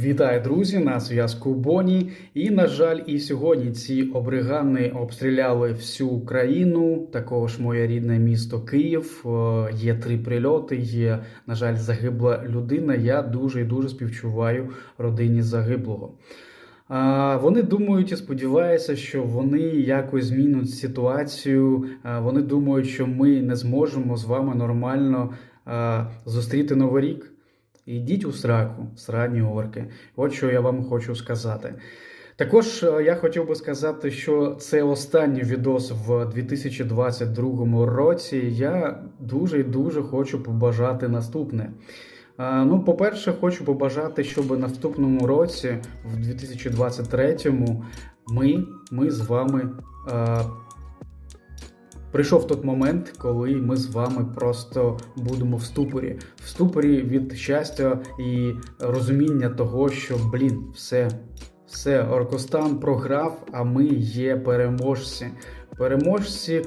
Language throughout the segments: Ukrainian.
Вітаю, друзі! На зв'язку Боні. І, на жаль, і сьогодні ці обригани обстріляли всю країну. Також моє рідне місто Київ. Е, Є три прильоти. Є, на жаль, загибла людина. Я дуже і дуже співчуваю родині загиблого. Вони думають і сподіваються, що вони якось змінять ситуацію. Вони думають, що ми не зможемо з вами нормально зустріти новий рік. Ідіть у сраку, срані орки. От що я вам хочу сказати. Також е, я хотів би сказати, що це останній відос в 2022 році. Я дуже і дуже хочу побажати наступне. Ну, по-перше, хочу побажати, щоб наступному році, в 2023, ми, ми з вами. Прийшов той момент, коли ми з вами просто будемо в ступорі, в ступорі від щастя і розуміння того, що блін, все, все, Оркостан програв, а ми є переможці. Переможці е,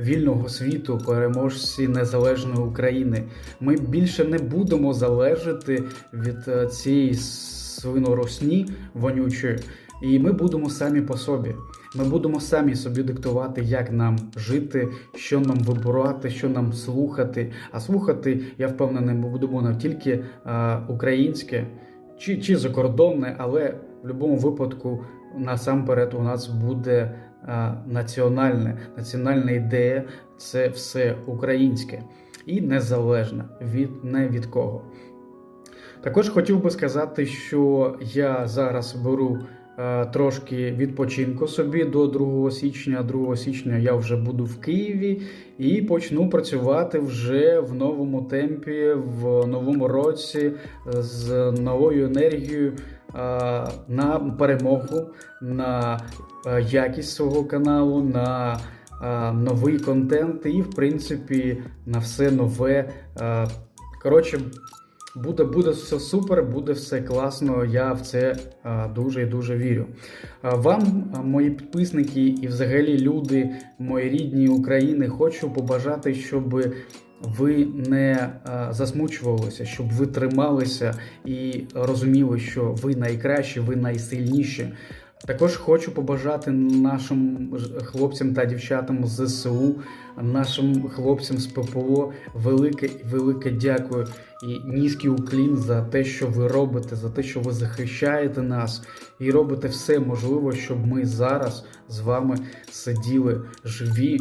вільного світу, переможці незалежної України. Ми більше не будемо залежати від е, цієї свиноросні вонючої, і ми будемо самі по собі. Ми будемо самі собі диктувати, як нам жити, що нам вибирати, що нам слухати. А слухати, я впевнений, ми будемо не тільки а, українське чи, чи закордонне, але в будь-якому випадку насамперед у нас буде а, національне, національна ідея це все українське і незалежне від не від кого. Також хотів би сказати, що я зараз беру е, трошки відпочинку собі до 2 січня. 2 січня я вже буду в Києві і почну працювати вже в новому темпі, в новому році з новою енергією. е, На перемогу, на е, якість свого каналу, на е, новий контент і, в принципі, на все нове. Е, Коротше, Буде, буде все супер, буде все класно. Я в це дуже і дуже вірю. Вам, мої підписники, і взагалі люди, мої рідні України, хочу побажати, щоб ви не засмучувалися, щоб ви трималися і розуміли, що ви найкращі, ви найсильніші. Також хочу побажати нашим хлопцям та дівчатам з ЗСУ, нашим хлопцям з ППО велике велике дякую і низький уклін за те, що ви робите, за те, що ви захищаєте нас і робите все можливе, щоб ми зараз з вами сиділи живі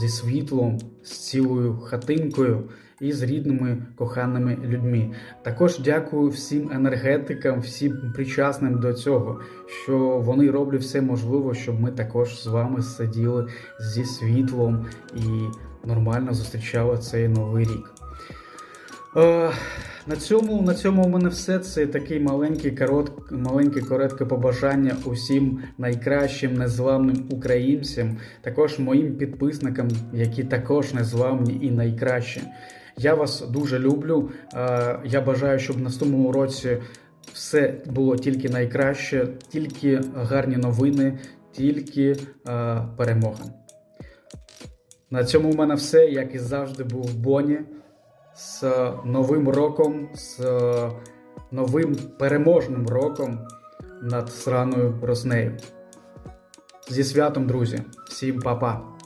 зі світлом, з цілою хатинкою і з рідними коханими людьми. Також дякую всім енергетикам, всім причасним до цього, що вони роблять все можливе, щоб ми також з вами сиділи зі світлом і нормально зустрічали цей новий рік. На цьому, на цьому у мене все. Це такий маленький, корот, маленьке коротке побажання усім найкращим незламним українцям, також моїм підписникам, які також незламні і найкращі. Я вас дуже люблю. Я бажаю, щоб в наступному році все було тільки найкраще, тільки гарні новини, тільки перемога. На цьому у мене все, як і завжди, був Боні з новим роком, з новим переможним роком над сраною Роснею. Зі святом, друзі! Всім па-па!